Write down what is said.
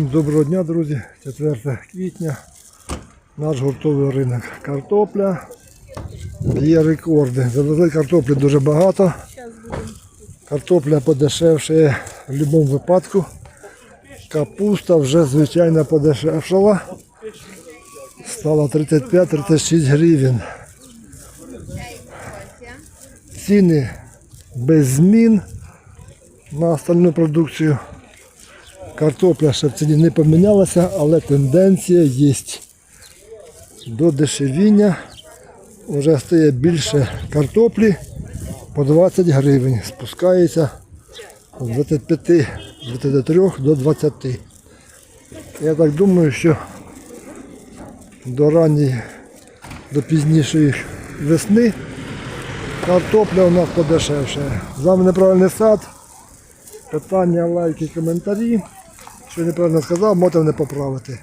Всім Доброго дня, друзі. 4 квітня. Наш гуртовий ринок. Картопля. Б'є рекорди. Завезли картоплі дуже багато. Картопля подешевшає в будь-якому випадку. Капуста вже звичайно подешевшала. Стала 35-36 гривень. Ціни без змін на остальну продукцію. Картопля ще в ціні не помінялася, але тенденція є до дешевіння. Вже стає більше картоплі по 20 гривень. Спускається з 25 23 до 20. Я так думаю, що до ранньої, до пізнішої весни картопля у нас подешевше. З вами неправильний сад. Питання, лайки, коментарі. Що неправильно сказав, можете мене поправити.